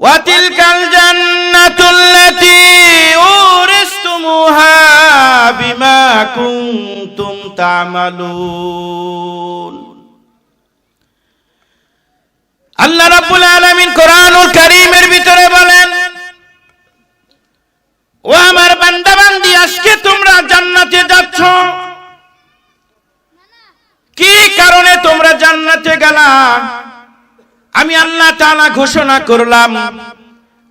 وتلك الجنة التي أورثتموها بما كنتم تعملون আল্লাহ রাব্বুল আলামিন কোরআনুল কারীমের ভিতরে বলেন ও আমার বান্দা বান্দি আজকে তোমরা জান্নাতে যাচ্ছ কি কারণে তোমরা জান্নাতে গেলা আমি আল্লাহ তাআলা ঘোষণা করলাম।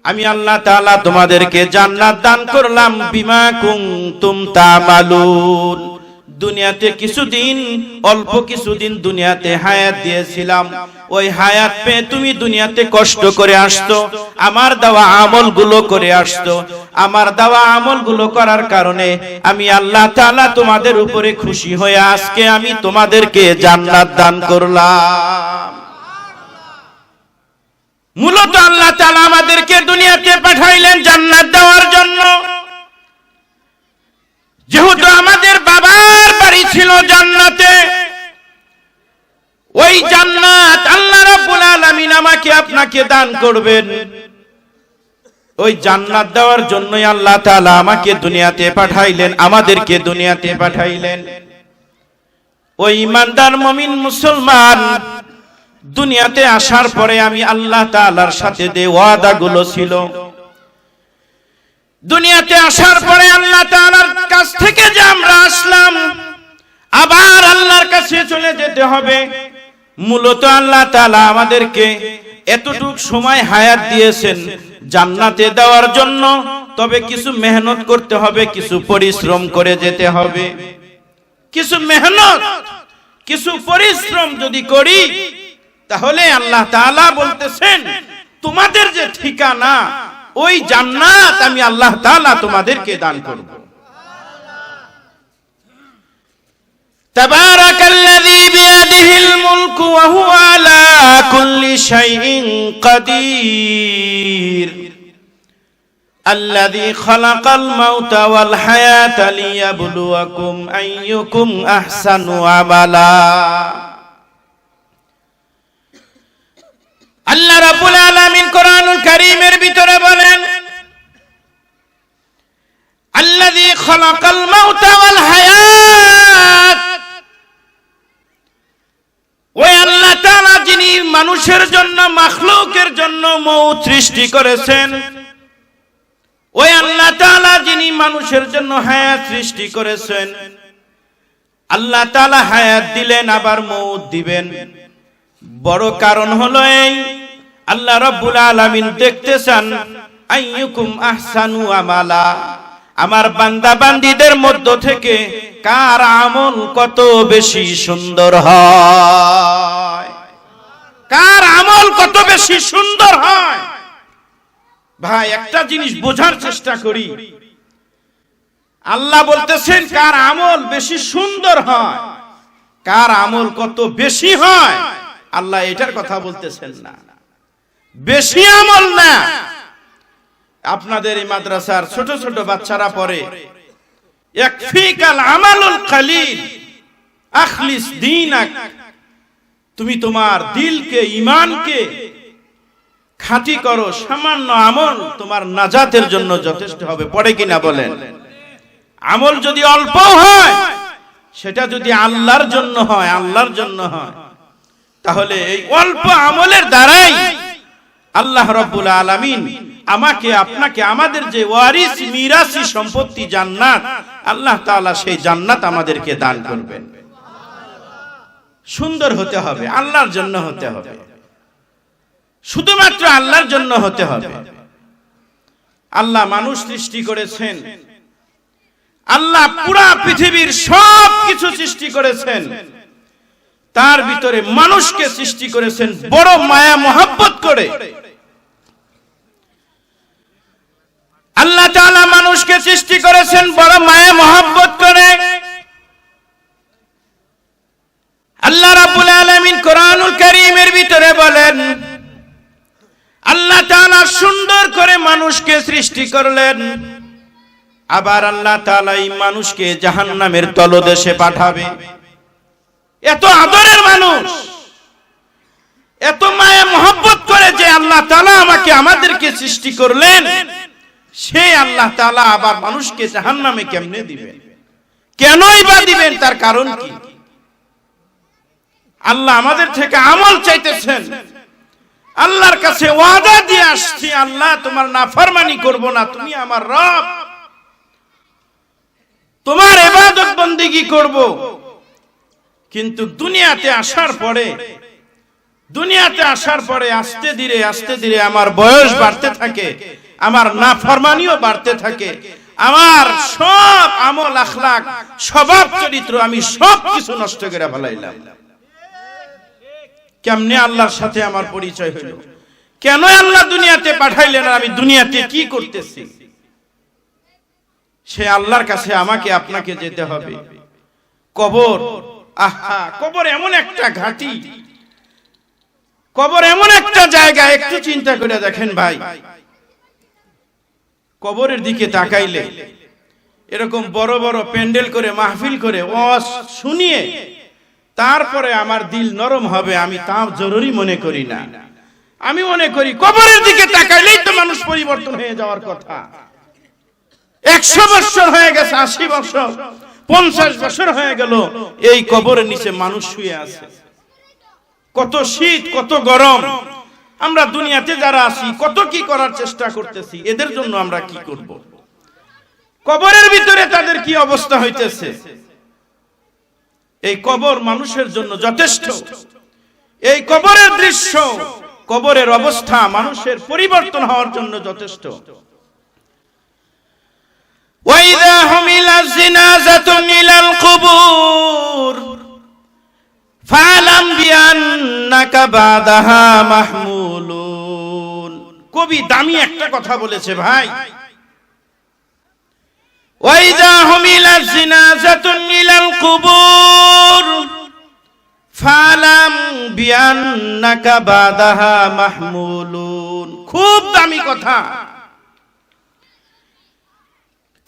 আমি আল্লাহ তাআলা তোমাদেরকে জান্নাত দান করলাম। বিমা কুনতুম তামালুন। দুনিয়াতে কিছুদিন, অল্প কিছুদিন দুনিয়াতে হায়াত দিয়েছিলাম। ওই হায়াত পেয়ে তুমি দুনিয়াতে কষ্ট করে আসতো আমার দেওয়া আমলগুলো করে আসতো আমার দেওয়া আমলগুলো করার কারণে আমি আল্লাহ তাআলা তোমাদের উপরে খুশি হয়ে আজকে আমি তোমাদেরকে জান্নাত দান করলাম। মূলত আল্লাহ তাআলা আমাদেরকে দুনিয়াতে পাঠাইলেন জান্নাত দেওয়ার জন্য। যেহেতু আমাদের বাবার বাড়ি ছিল জান্নাতে, ওই জান্নাত আল্লাহ রাব্বুল আলামিন আমাকে আপনাকে দান করবেন। ওই জান্নাত দেওয়ার জন্যই আল্লাহ তাআলা আমাকে দুনিয়াতে পাঠাইলেন, আমাদেরকে দুনিয়াতে পাঠাইলেন। ওই ইমানদার মমিন মুসলমান দুনিয়াতে আসার পরে আমি আল্লাহ তাআলার সাথে যে ওয়াদাগুলো ছিল। দুনিয়াতে আসার পরে আল্লাহ তাআলার কাছ থেকে যে আমরা আসলাম, আবার আল্লাহর কাছে চলে যেতে হবে। মূলত আল্লাহ তাআলা আমাদেরকে এতটুক সময় হায়াত দিয়েছেন জান্নাতে দেওয়ার জন্য, তবে কিছু মেহনত করতে হবে, কিছু পরিশ্রম করে যেতে হবে। কিছু মেহনত, কিছু পরিশ্রম যদি করি তাহলে আল্লাহ তাআলা বলতেছেন তোমাদের যে ঠিকানা ওই জান্নাত আমি আল্লাহ তাআলা তোমাদেরকে দান করব تبارك الذي بيده الملك وهو على كل شيء قدير الذي خلق الموت والحياة ليبلوكم أيكم أحسن عملا আল্লাহ রাব্বুল আলামিন কোরআনুল কারীমের ভিতরে বলেন, আল্লাযী খালাকাল মাউতা ওয়াল হায়াত। ওই আল্লাহ তাআলা যিনি মানুষের জন্য, মাখলুকের জন্য মৌত সৃষ্টি করেছেন, ওই আল্লাহ তাআলা যিনি মানুষের জন্য হায়াত সৃষ্টি করেছেন, আল্লাহ তাআলা হায়াত দিলেন, আবার মৌত দিবেন। বড় কারণ হলো এই আল্লাহ রাব্বুল আলামিন দেখতে চান আইয়ুকুম আহসানু আমালা। আমার বান্দা বান্দিদের মধ্য থেকে কার আমল কত বেশি সুন্দর হয়? কার আমল কত বেশি সুন্দর হয়? ভাই, একটা জিনিস বোঝার চেষ্টা করি। আল্লাহ বলতেছেন, কার আমল বেশি সুন্দর হয়? কার আমল কত বেশি হয়? আল্লাহ এটার কথা বলতেছেন না। বেশি আমল না। আপনাদের এই মাদ্রাসার ছোট ছোট বাচ্চারা দীনাক। তুমি তোমার দিলকে, ঈমানকে খাঁটি করো, সামান্য আমল তোমার নাজাতের জন্য যথেষ্ট হবে। পড়ে কিনা বলেন? আমল যদি অল্প হয়, সেটা যদি আল্লাহর জন্য হয়, আল্লাহর জন্য হয়, তাহলে এই অল্প আমলের দ্বারাই আল্লাহ রব্বুল আলামিন আমাকে, আপনাকে আমাদের যে ওয়ারিস, মিরাসি সম্পত্তি জান্নাত, আল্লাহ তাআলা সেই জান্নাত আমাদেরকে দান করবেন। সুন্দর হতে হবে, আল্লাহর জন্য হতে হবে। শুধুমাত্র আল্লাহর জন্য হতে হবে। আল্লাহ মানুষ সৃষ্টি করেছেন। আল্লাহ পুরা পৃথিবীর সব কিছু সৃষ্টি করেছেন। তার ভিতরে মানুষকে সৃষ্টি করেছেন, বড় মায়া, মোহাব্বত করে। আল্লাহ তাআলা মানুষকে সৃষ্টি করেছেন বড় মায়া মোহাব্বত করে। আল্লাহ রাব্বুল আলামিন কোরআনুল কারীমের ভিতরে বলেন, আল্লাহ তাআলা সুন্দর করে মানুষকে সৃষ্টি করলেন। আবার আল্লাহ তাআলা এই মানুষকে জাহান্নামের তলদেশে পাঠাবে। এত আদরের মানুষ, এত মায়া মোহব্বত করে যে আল্লাহ তালা আমাকে আমাদেরকে সৃষ্টি করলেন। সেই আল্লাহ তালা আবার মানুষকে জাহান্নামে কেমনে দিবেন? কেনই বা দিবেন? তার কারণ কি? আল্লাহ আমাদের থেকে আমল চাইতেছেন। আল্লাহর কাছে ওয়াদা দিয়ে আসছি, আল্লাহ তোমার নাফরমানি করব না, তুমি আমার রব। তোমার এবাদত বন্দিগি করব। কিন্তু দুনিয়াতে আসার পরে, দুনিয়াতে আসার পরে আস্তে ধীরে আস্তে ধীরে আমার বয়স বাড়তে থাকে। আমার নাফরমানিও বাড়তে থাকে। আমার সব আমল আখলাক স্বভাব চরিত্র আমি সব কিছু নষ্ট করে ফেলাইলাম। কেমনে আল্লাহর সাথে আমার পরিচয় হইল কেন আল্লাহ দুনিয়াতে পাঠাইলেন আর আমি দুনিয়াতে কি করতেছি? সে আল্লাহর কাছে আমাকে আপনাকে যেতে হবে। কবর আহা কবর এমন একটা ঘাটি। কবর এমন একটা জায়গা একটু চিন্তা করে দেখেন ভাই। কবরের দিকে তাকাইলে, এরকম বড় বড় প্যান্ডেল করে, মাহফিল করে, ওয়াজ শুনিয়ে, তারপরে আমার দিল নরম হবে, আমি তাও জরুরি মনে করি না। আমি মনে করি কবরের দিকে তাকাইলেই তো মানুষ পরিবর্তন হয়ে যাওয়ার কথা। একশো বছর হয়ে গেছে, আশি বছর, পঞ্চাশ বছর হয়ে গেল, এই কবরের নিচে মানুষ শুয়ে আছে। কত শীত, কত গরম আমরা দুনিয়াতে যারা আসি কত কি করার চেষ্টা করতেছি? এদের জন্য আমরা কি করব। কবরের ভিতরে তাদের কি অবস্থা হইতেছে? এই কবর মানুষের জন্য যথেষ্ট। এই কবরের দৃশ্য, কবরের অবস্থা মানুষের পরিবর্তন হওয়ার জন্য যথেষ্ট। ওয়াইদা হামিলা জিনাজাতুন ইলাল কুবুর। ফালাম বিআন্নাকা বাদাহা মাহমুলুন। কবি দামি একটা কথা বলেছে ভাই। ওয়াইদা হুমিলাত জিনাজাতুন ইলাল কুবুর। ফালাম বিআন্নাকা বাদাহা মাহমুলুন। খুব দামি কথা।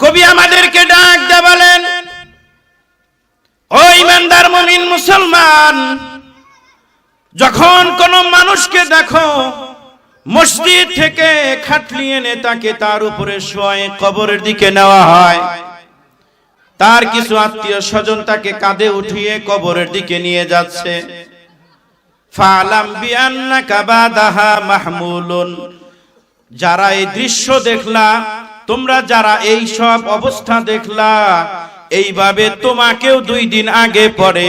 কবি আমাদেরকে ডাক দে বলেন মুসলমান যখন কোন মানুষকে দেখো, মসজিদ থেকে খাটলি এনে তাকে তার উপরে শোয়ে কবরের দিকে নেওয়া হয়। তার কিছু আত্মীয় স্বজন তাকে কাঁধে উঠিয়ে কবরের দিকে নিয়ে যাচ্ছে। যারা এই দৃশ্য দেখলা, তোমরা যারা এই সব অবস্থা দেখলা, এইভাবে তোমাকেও দুই দিন আগে পরে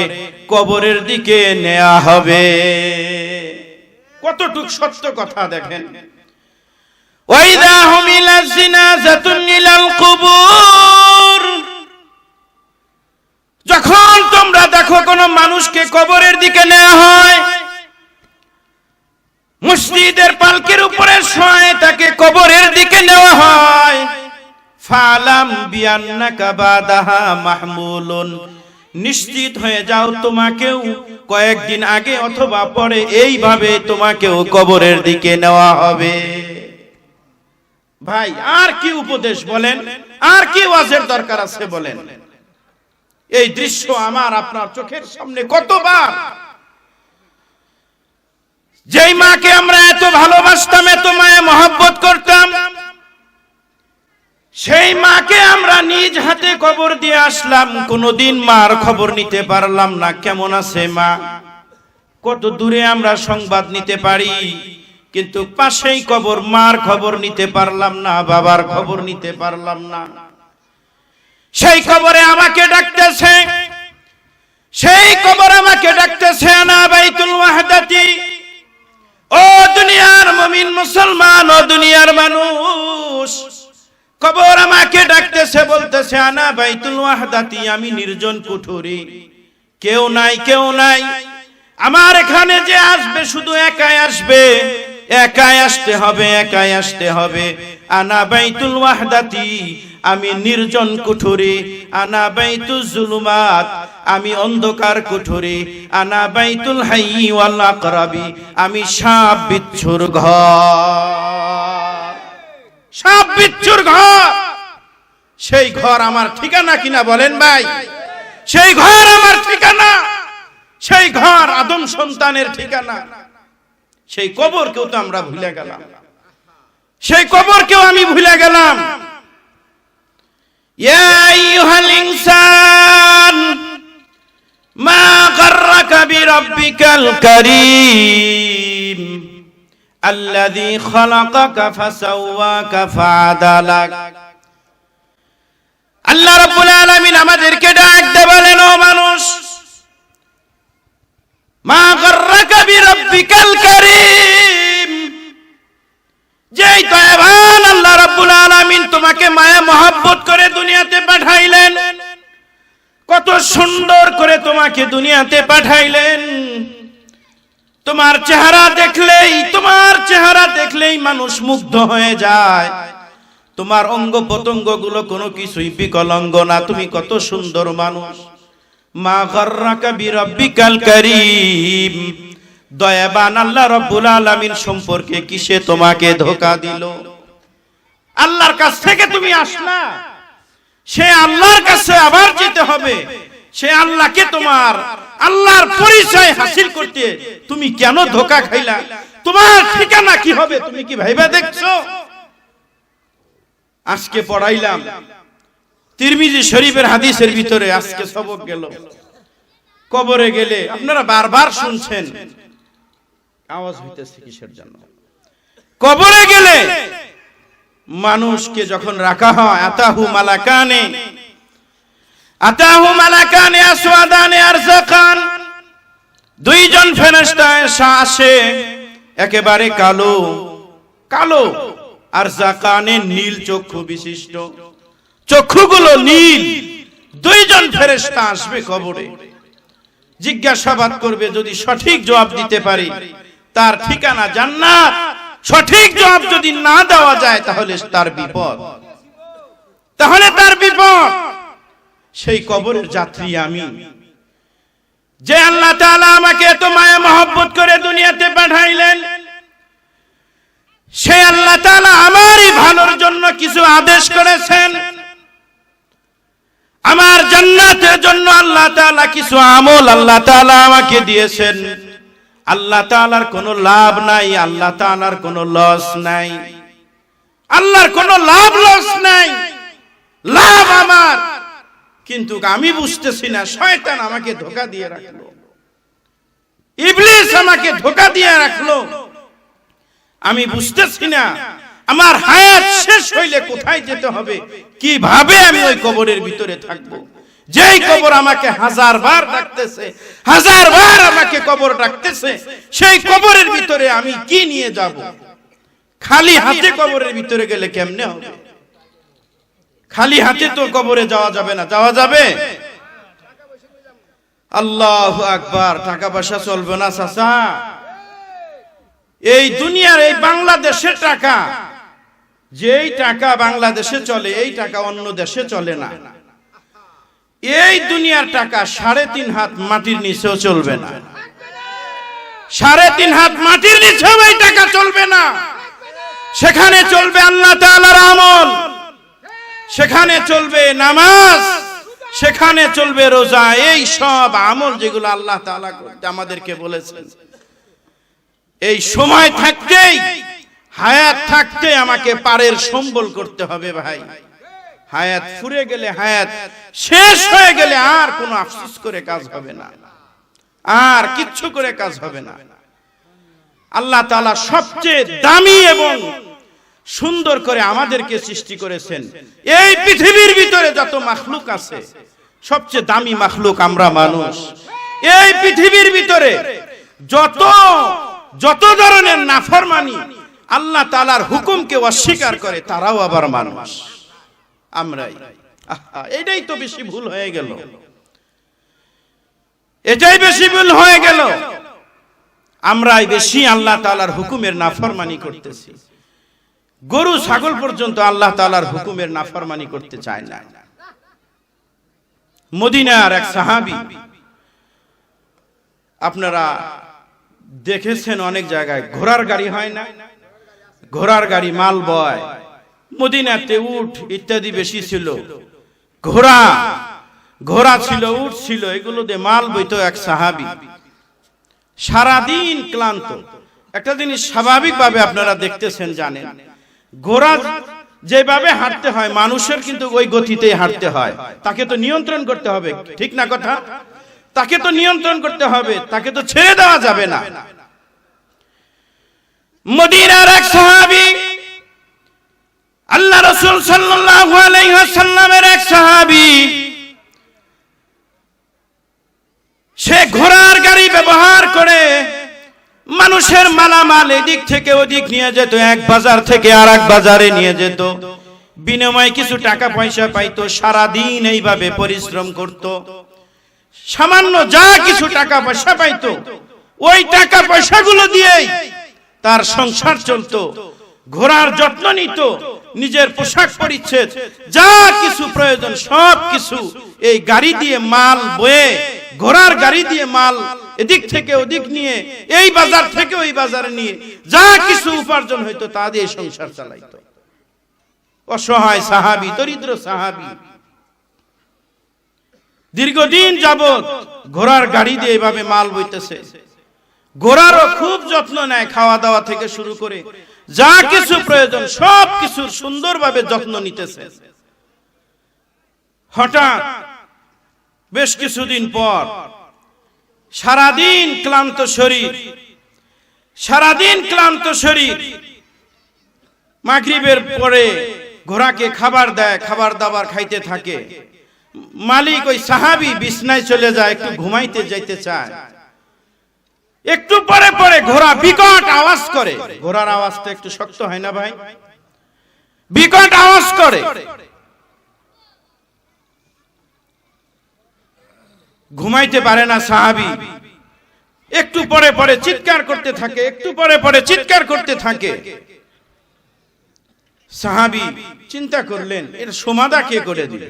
কবরের দিকে নেওয়া হবে। কতটুক সত্য কথা দেখেন। ওয়াইদা হুমিলাজ জিনাজাতুন ইলাল কুবুর। যখন তোমরা দেখো কোন মানুষকে কবরের দিকে নেওয়া হয় মসজিদের পালকের উপরে শোয় তাকে কবরের দিকে নেওয়া হয়। ফালাম বিয়ান্নাকা বাদাহা মাহমুলুন। নিশ্চিত হয়ে যাও তোমাকেও। কয়েকদিন আগে অথবা পরে এইভাবে তোমাকেও কবরের দিকে নেওয়া হবে। ভাই, আর কি উপদেশ বলেন? আর কি ওয়াজের দরকার আছে বলেন? এই দৃশ্য আমার আপনার চোখের সামনে কতবার? যেই মাকে আমরা এত ভালোবাসতাম, এত মায়ে মহব্বত করতাম সেই মাকে আমরা নিজ হাতে খবর দিয়ে আসলাম। কোনদিন মার খবর নিতে পারলাম না। কেমন আছে মা? কত দূরে আমরা সংবাদ নিতে পারি, কিন্তু পাশেই খবর মার খবর নিতে পারলাম না, বাবার খবর নিতে পারলাম না। সেই খবরে আমাকে ডাকতেছে, সেই খবর আমাকে ডাকতেছে, আনা বাইতুল ওয়াহদাতি, ও দুনিয়ার মমিন মুসলমান, ও দুনিয়ার মানুষ কবর আমাকে ডাকতেছে, বলতেছে, আনা বাইতুল ওয়াহদাতি, আমি নির্জন কুঠুরি। কেউ নাই কেউ নাই। আমার এখানে যে আসবে, শুধু একাই আসবে। একাই আসতে হবে, একাই আসতে হবে। আনা বাইতুল ওয়াহদাতি, আমি নির্জন কুঠুরি। আনা বাইতুল জুলুমাত, আমি অন্ধকার কুঠুরি। আনা বাইতুল হাইয়ি ওয়াল আকরাবি, আমি সাপ বিচ্ছুর ঘর। সাপ বিচ্ছুর ঘর। সেই ঘর আমার ঠিকানা কিনা বলেন ভাই। সেই ঘর আমার ঠিকানা। সেই ঘর আদম সন্তানের ঠিকানা। সেই কবর কেউ তো আমরা ভুলে গেলাম। সেই কবরকেও আমি ভুলে গেলাম। মা কারীম। আল্লাযী খালাকাকা ফাসাওয়াকা ফাআদালাক। আল্লাহ রাব্বুল আলামিন আমাদেরকে ডাক দে বলেন, ও মানুষ, মা গাররাকা বিরাব্বিকাল কারীম। যেই দয়াবান আল্লাহ রাব্বুল আলামিন তোমাকে মায়া মহব্বত করে দুনিয়াতে পাঠাইলেন, কত সুন্দর করে তোমাকে দুনিয়াতে পাঠাইলেন। তোমার চেহারা দেখলেই, তোমার চেহারা দেখলেই মানুষ মুগ্ধ হয়ে যায়। তোমার অঙ্গ প্রত্যঙ্গগুলো কোনো কিছুই বিকলঙ্গ না, তুমি কত সুন্দর মানুষ। মা গর্রাকা বিরব্বিকাল করিম। দয়াবান আল্লাহ রব্বুল আলামিন সম্পর্কে কিসে তোমাকে ধোকা দিল? আল্লাহর কাছ থেকে তুমি আসলা। সে আল্লাহর কাছে আবার যেতে হবে। সে আল্লাহকে তোমার আল্লাহর পরিচয় হাসিল করতে তুমি কেন ধোকা খাইলা? তোমার ঠিকানা কি হবে তুমি কি ভাইবা দেখছ? আজকে পড়াইলাম। তিরমিজি শরীফের হাদিসের ভিতরে আজকে সবক গেল। কবরে গেলে আপনারা বারবার শুনছেন। আওয়াজ হইতেছে কিসের জন্য? কবরে গেলে মানুষকে যখন রাখা হয়, আতাহু মালাকানে আতাহু মালাকানে আসওয়াদানে আরজাকান দুইজন ফেরেশতা আসে, একেবারে কালো কালো। আর জাকানে নীল চক্ষু বিশিষ্ট। চক্ষুগুলো নীল। দুইজন ফেরেশতা আসবে কবরে। জিজ্ঞাসাবাদ করবে, যদি সঠিক জবাব দিতে পারি, তার ঠিকানা জান্নাত। সঠিক জবাব যদি না দেওয়া যায়, তাহলে তার বিপদ। তাহলে তার বিপদ। সেই কবরের যাত্রী আমি। যে আল্লাহ তাআলা আমাকে এত মায়া মহব্বত করে দুনিয়াতে পাঠাইলেন, সে আল্লাহ তাআলা আমারই ভালোর জন্য কিছু আদেশ করেছেন। আমার জান্নাতের জন্য আল্লাহ তাআলা কিছু আমল আল্লাহ তাআলা আমাকে দিয়েছেন। আল্লাহ তাআলার কোনো লাভ নাই, আল্লাহ তাআলার কোনো লস নাই। আল্লাহর কোনো লাভ লস নাই। লাভ আমার। কিন্তু আমি বুঝতেছি না, শয়তান আমাকে ধোকা দিয়ে রাখল। ইবলিস আমাকে ধোকা দিয়ে রাখল। আমি বুঝতেছি না, আমার হায়াত শেষ হইলে কোথায় যেতে হবে? কীভাবে আমি ওই কবরের ভিতরে থাকব? যেই কবর আমাকে হাজার বার ডাকতেছে, হাজার বার আমাকে কবর ডাকতেছে, সেই কবরের ভিতরে আমি কি নিয়ে যাব? খালি হাতে কবরের ভিতরে গেলে কেমনে হবে? খালি হাতে তো কবরে যাওয়া যাবে না, যাওয়া যাবে? আল্লাহ আকবার, টাকা পয়সা চলবে না চাচা। এই দুনিয়ার, এই বাংলাদেশের টাকা, যেই টাকা বাংলাদেশে চলে, এই টাকা অন্য দেশে চলে না। এই দুনিয়ার টাকা সাড়ে তিন হাত মাটির নিচেও চলবে না। সাড়ে তিন হাত মাটির নিচেও এই টাকা চলবে না। সেখানে চলবে আল্লাহ তাআলার আমল। সেখানে চলবে নামাজ, সেখানে চলবে রোজা। এই সব আমল যেগুলো আল্লাহ তাআলা করতে আমাদেরকে বলেছেন। এই সময় থাকতেই, হায়াত থাকতে আমাকে পারের সম্বল করতে হবে ভাই। হায়াত ফুরে গেলে হায়াত, শেষ হয়ে গেলে আর কোনো আফসোস করে কাজ হবে না। আর কিচ্ছু করে কাজ হবে না। আল্লাহ তাআলা সবচেয়ে দামি এবং সুন্দর করে আমাদেরকে সৃষ্টি করেছেন। এই পৃথিবীর ভিতরে যত মাখলুক আছে, সবচেয়ে দামি মাখলুক আমরা মানুষ। এই পৃথিবীর ভিতরে যত যত ধরনের নাফরমানি আল্লাহ তালার হুকুমকে অস্বীকার করে, তারাও আবার মানুষ। আমরাই। এটাই তো বেশি ভুল হয়ে গেল। এটাই বেশি ভুল হয়ে গেল। আমরাই বেশি আল্লাহ তালার হুকুমের নাফরমানি করতেছি। গরু, ছাগল পর্যন্ত আল্লাহ তালার হুকুমের নাফরমানি করতে চায় না। মদিনার এক সাহাবি, আপনারা দেখেছেন অনেক জায়গায়, ঘোড়ার গাড়ি হয় না? ঘোড়ার গাড়ি মাল বয়। মদিনাতে উঠ ইত্যাদি বেশি ছিল। ঘোড়া ঘোড়া ছিল উঠ ছিল, এগুলো দিয়ে মাল বইতো এক সাহাবি। সারাদিন ক্লান্ত। একটা জিনিস স্বাভাবিকভাবে আপনারা দেখতেছেন, জানেন ঘোড়া যেভাবে হাঁটতে হয়, মানুষের কিন্তু ওই গতিতেই হাঁটতে হয়। তাকে তো নিয়ন্ত্রণ করতে হবে, ঠিক না কথা? তাকে তো নিয়ন্ত্রণ করতে হবে, তাকে তো ছেড়ে দেওয়া যাবে না। মদিনার এক সাহাবী, আল্লাহ রসুল এক সাহাবী, সে ঘোড়ার গাড়ি ব্যবহার করে মানুষের মালামাল এদিক থেকে ওদিক নিয়ে যেত, এক বাজার থেকে আর এক বাজারে নিয়ে যেত। বিনিময়ে কিছু টাকা পয়সা পাইতো সারা দিন এইভাবে পরিশ্রম করত। সামান্য যা কিছু টাকা পয়সা পাইতো, ওই টাকা পয়সাগুলো দিয়েই তার সংসার চলতো, ঘোড়ার যত্ন নিত, নিজের পোশাক পরিচ্ছেদ, যা কিছু প্রয়োজন সব কিছু এই গাড়ি দিয়ে, মাল, বয়ে ঘোড়ার গাড়ি দিয়ে মাল এদিক থেকে ওদিক নিয়ে, এই বাজার থেকে ওই বাজারে নিয়ে, যা কিছু উপার্জন হইতো তা দিয়ে সংসার চালাইতো। অসহায় সাহাবি, দরিদ্র সাহাবি। দীর্ঘদিন যাবত ঘোড়ার গাড়ি দিয়ে এভাবে মাল বইতেছে। ঘোড়ারও খুব যত্ন নেয় খাওয়া দাওয়া থেকে শুরু করে, যা কিছু প্রয়োজন সব কিছুর সুন্দরভাবে যত্ন নিতেছে। হঠাৎ বেশ কিছুদিন পর সারাদিন ক্লান্ত শরীর, সারাদিন ক্লান্ত শরীর। মাগরিবের পরে ঘোড়াকে খাবার দেয়, খাবার দাবার খাইতে থাকে। মালিক ওই সাহাবি বিছনায় চলে যায়, একটু ঘুমাইতে যাইতে চায়। একটু পরে পরে ঘোড়া বিকট আওয়াজ করে। ঘোড়ার আওয়াজটা একটু শক্ত হয় না ভাই? বিকট আওয়াজ করে। ঘুমাইতে পারে না সাহাবি। একটু পরে পরে চিৎকার করতে থাকে, একটু পরে পরে চিৎকার করতে থাকে। সাহাবি চিন্তা করলেন, এর সমাধা কে করে দিবে?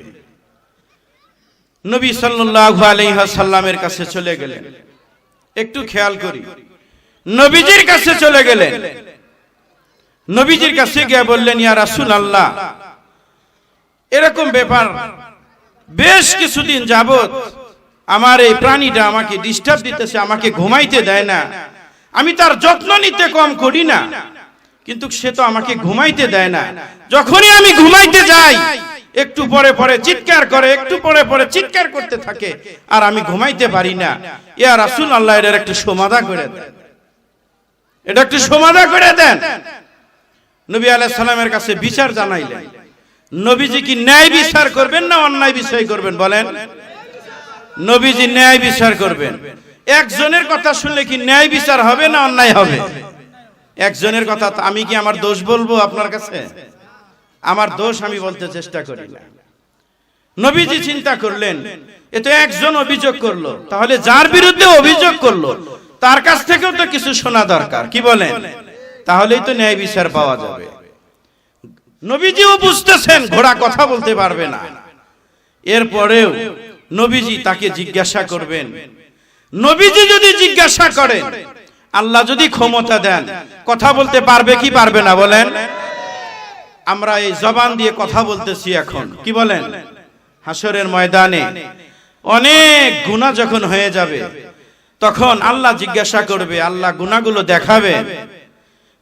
নবী সাল্লাল্লাহু আলাইহি সাল্লামের কাছে চলে গেলেন। একটু খেয়াল করি। নবীজির কাছে চলে গেলেন। নবীজির কাছে গিয়ে বললেন, ইয়া রাসূল আল্লাহ এরকম ব্যাপার। বেশ কিছুদিন যাবত আমার এই প্রাণীটা আমাকে ডিস্টার্ব দিতেছে, আমাকে ঘুমাইতে দেয় না। আমি তার যত্ন নিতে কম করি না। কিন্তু সে তো আমাকে ঘুমাইতে দেয় না। যখনই আমি ঘুমাইতে যাই, একটু পরে পরে চিৎকার করে, একটু পরে পরে চিৎকার করতে থাকে, আর আমি ঘুমাইতে পারি না। ইয়া রাসূল আল্লাহ এর একটু সমাধা করে দেন। এটা একটু সমাধা করে দেন। নবী সালামের কাছে বিচার জানাইলেন। নবীজি কি ন্যায় বিচার করবেন না অন্যায় বিষয় করবেন বলেন? নবীজি ন্যায় বিচার করবেন। একজনের কথা শুনলে কি ন্যায় বিচার হবে না অন্যায় হবে? একজনের কথা আমি কি আমার দোষ বলব আপনার কাছে? আমার দোষ আমি বলতে চেষ্টা করি না। নবীজি চিন্তা করলেন, এ তো একজন অভিযোগ করল। তাহলে যার বিরুদ্ধে অভিযোগ করল, তার কাছ থেকেও তো কিছু শোনা দরকার, কি বলেন? তাহলেই তো ন্যায় বিচার পাওয়া যাবে। নবীজিও বুঝতেছেন, ঘোড়া কথা বলতে পারবে না। এরপরেও নবীজি তাকে জিজ্ঞাসা করবেন। নবীজি যদি জিজ্ঞাসা করেন আল্লাহ যদি ক্ষমতা দেন, কথা বলতে পারবে কি পারবে না বলেন? আমরা এই জবান দিয়ে কথা বলতেছি এখন। কি বলেন? হাসরের ময়দানে অনেক গুণা যখন হয়ে যাবে, তখন আল্লাহ জিজ্ঞাসা করবে, আল্লাহ গুণাগুলো দেখাবে।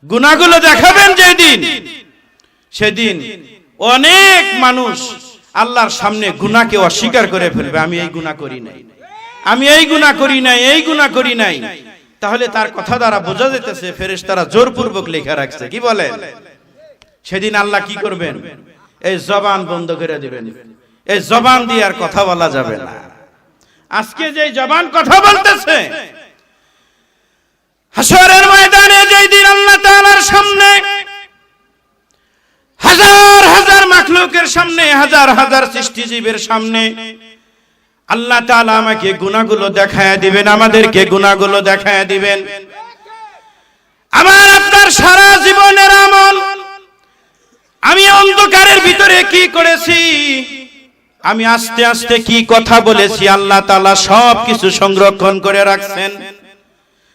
গুণাগুলো দেখাবেন যেদিন, সেদিন অনেক মানুষ আল্লাহর সামনে গুনাহকে অস্বীকার করে ফেলবে, আমি এই গুনাহ করি নাই। আমি এই গুনাহ করি নাই, এই গুনাহ করি নাই। তাহলে তার কথা দ্বারা বোঝা যেতেছে, ফেরেশতারা জোরপূর্বক লেখা রাখছে। কি বলেন সেদিন আল্লাহ কি করবেন? এই জবান বন্ধ করে দিবেন। এই জবান দিয়ে আর কথা বলা যাবে না। আজকে যে জবান কথা বলতেছে হাসরের ময়দানে যেই দিন আল্লাহ তাআলার সামনে হাজার হাজার মাখলুকের সামনে, হাজার হাজার সৃষ্টিজীবের সামনে আল্লাহ তাআলা আমাকে গুনাহগুলো দেখায় দিবেন, আমাদেরকে গুনাহগুলো দেখায় দিবেন। আমার আপনার সারা জীবনের আমল, আমি অন্ধকারের ভিতরে কি করেছি, আমি আস্তে আস্তে কি কথা বলেছি, আল্লাহ তাআলা সব কিছু সংরক্ষণ করে রাখছেন।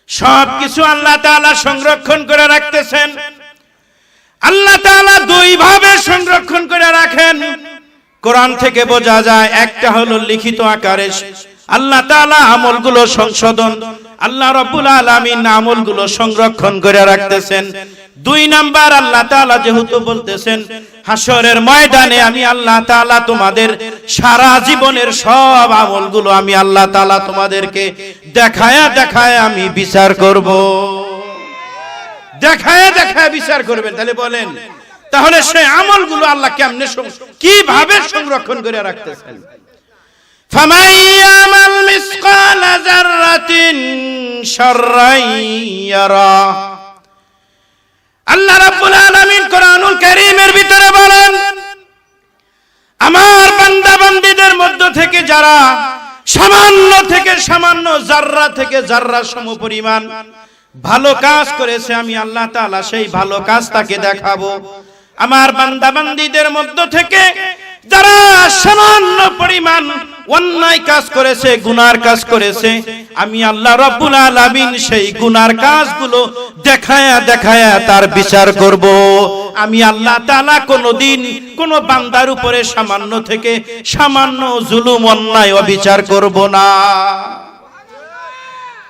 সব কিছু আল্লাহ তাআলা সংরক্ষণ করে রাখতেছেন। আল্লাহ তাআলা দুই ভাবে সংরক্ষণ করে রাখেন। কোরআন থেকে বোঝা যায়, একটা হলো লিখিত আকারে আল্লাহ তাআলা আমলগুলো সংশোধন, আল্লাহ রব্বুল আলামিন আমলগুলো সংরক্ষণ করে রাখতেছেন। দুই নাম্বার, আল্লাহ তাআলা যেহেতু বলতেছেন হাসরের ময়দানে আমি আল্লাহ তাআলা তোমাদের সারা জীবনের সব আমলগুলো আমি আল্লাহ তাআলা তোমাদেরকে দেখায়া দেখায় আমি বিচার করব। দেখায় দেখায় বিচার করবেন তাহলে বলেন তাহলে সেই আমলগুলো আল্লাহ কেমনে সং- কিভাবে সংরক্ষণ করে রাখতেছেন فمن يعمل مثقال ذرة شرا يره আল্লাহ রাব্বুল আলামিন কোরআনুল কারীমের ভিতরে বলেন আমার বান্দা বান্দীদের মধ্য থেকে যারা সামান্য থেকে সামান্য জাররা থেকে জাররা সম পরিমাণ ভালো কাজ করেছে, আমি আল্লাহ তাআলা সেই ভালো কাজ তাকে দেখাবো। আমার বান্দা বান্দীদের মধ্য থেকে যারা সামান্য পরিমাণ অন্যায় কাজ করেছে, গুনার কাজ করেছে, আমি আল্লাহ রব্বুল আলামিন সেই গুনার কাজগুলো দেখায়া দেখায়া তার বিচার করব। আমি আল্লাহ তাআলা কোনোদিন কোন বান্দার উপরে সামান্য থেকে সামান্য জুলুম, অন্যায়, অবিচার করব না।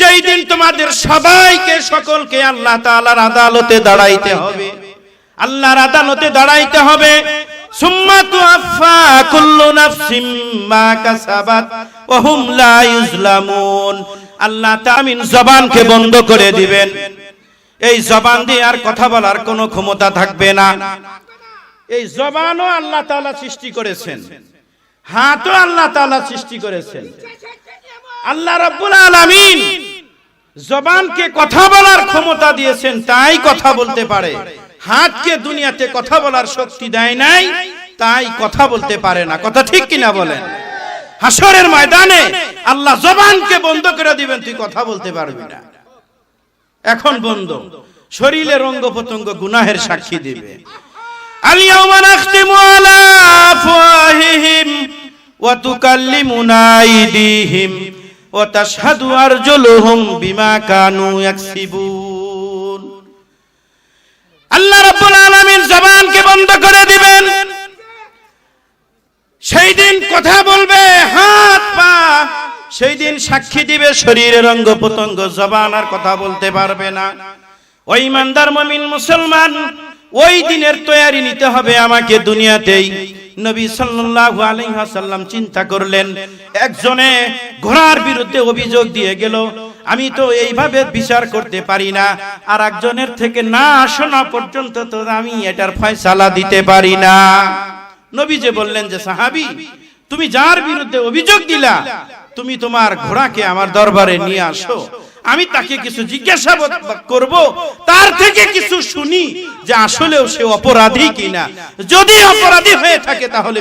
যেই দিন তোমাদের সবাইকে, সকলকে আল্লাহ তাআলার আদালতে দাঁড়াইতে হবে। আল্লাহর আদালতে দাঁড়াইতে হবে। সুম্মা তুআফা কুল্লু নাফসিম মা কাসাবাত ওয়া হুম লা ইউজলামুন আল্লাহ জবানকে বন্ধ করে দিবেন। এই জবান দিয়ে আর কথা বলার কোনো ক্ষমতা থাকবে না। এই জবানও আল্লাহ তাআলা সৃষ্টি করেছেন। হাতও আল্লাহ তাআলা সৃষ্টি করেছেন। আল্লাহ রাব্বুল আলামিন জবানকে কথা বলার ক্ষমতা দিয়েছেন, তাই কথা বলতে পারে। হাতকে দুনিয়াতে কথা বলার শক্তি দেয় নাই, তাই কথা বলতে পারে না। কথা ঠিক কিনা বলেন? হাসরের ময়দানে আল্লাহ জবানকে বন্ধ করে দিবেন, তুই কথা বলতে পারবি না। এখন বন্ধ। শরীরের অঙ্গ প্রত্যঙ্গ গুনাহের সাক্ষী দিবে। আলিয়াউমা নাখতিমু আলা ওয়া তুকাল্লিমুনা আইদিহিম। সেই দিন কথা বলবে, হাত পা। সেই দিন সাক্ষী দিবে শরীরের অঙ্গ প্রত্যঙ্গ, জবান আর কথা বলতে পারবে না। ওই মান্দার মমিন মুসলমান, ওই দিনের তৈয়ারি নিতে হবে আমাকে দুনিয়াতেই। নবী সাল্লাল্লাহু আলাইহি ওয়াসাল্লাম চিন্তা করলেন, একজনে ঘোড়ার বিরুদ্ধে অভিযোগ দিয়ে গেল, আমি তো এইভাবে বিচার করতে পারি না, আর একজনের থেকে না শোনা পর্যন্ত তো আমি এটার ফয়সালা দিতে পারি না। নবী যে বললেন যে, সাহাবী, তুমি যার বিরুদ্ধে অভিযোগ দিলা, তুমি তোমার ঘোড়াকে আমার দরবারে নিয়ে আসো। আমি তাকে কিছু জিজ্ঞাসাবাদ করব। তার থেকে কিছু শুনি যে আসলেও সে অপরাধী কিনা। যদি অপরাধী হয়ে থাকে তাহলে